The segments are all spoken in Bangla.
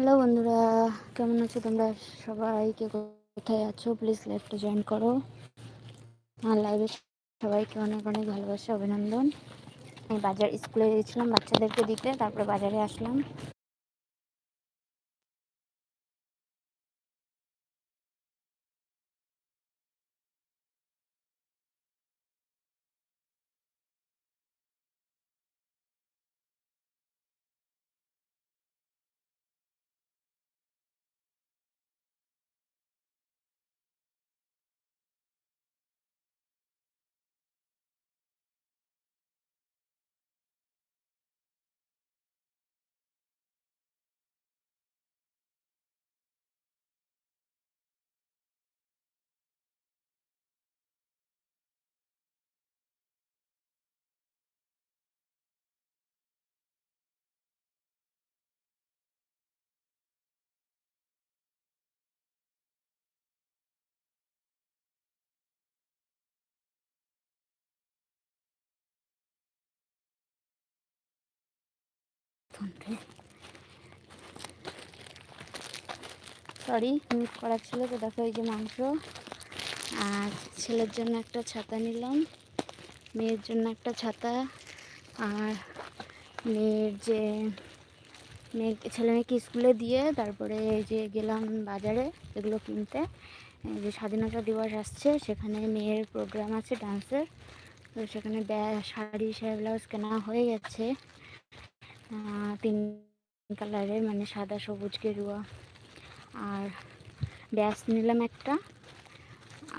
হ্যালো বন্ধুরা। কেমন আছো তোমরা সবাই? কে কোথায় আছো? প্লিজ লাইভটা জয়েন করো। আর লাইভে সবাইকে অনেক অনেক ভালোবাসা, অভিনন্দন। আমি বাজার স্কুলে গেছিলাম বাচ্চাদেরকে দিতে তারপরে বাজারে আসলাম। সরি মিট করা ছিল তো, দেখো এই যে মাংস। আর ছেলের জন্য একটা ছাতা নিলাম, মেয়ের জন্য একটা ছাতা, আর মেয়ের যে, মেয়ে, ছেলে মেয়েকে স্কুলে দিয়ে তারপরে এই যে গেলাম বাজারে এগুলো কিনতে। যে স্বাধীনতা দিবস আসছে, সেখানে মেয়ের প্রোগ্রাম আছে ডান্সের তো সেখানে ব্যা শাড়ি শাড়ি ব্লাউজ কেনা হয়ে গেছে। তিন কালারের মানে সাদা, সবুজ, গেরুয়া। আর ব্যাস নিলাম একটা।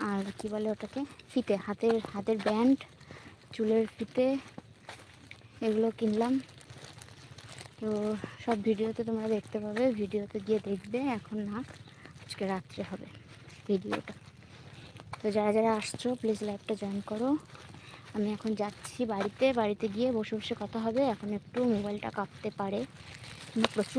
আর কি বলে ওটাকে? ফিতে, হাতের হাতের ব্যান্ড, চুলের ফিতে, এগুলো কিনলাম। তো সব ভিডিওতে তোমরা দেখতে পাবে। ভিডিওতে গিয়ে দেখবে। এখন না, আজকে রাত্রে হবে ভিডিওটা। তো যারা যারা আসছো প্লিজ লাইভটা জয়েন করো। আমি এখন যাচ্ছি বাড়িতে বাড়িতে গিয়ে বসে বসে কথা হবে। এখন একটু মোবাইলটা কাঁপতে পারে। প্রচুর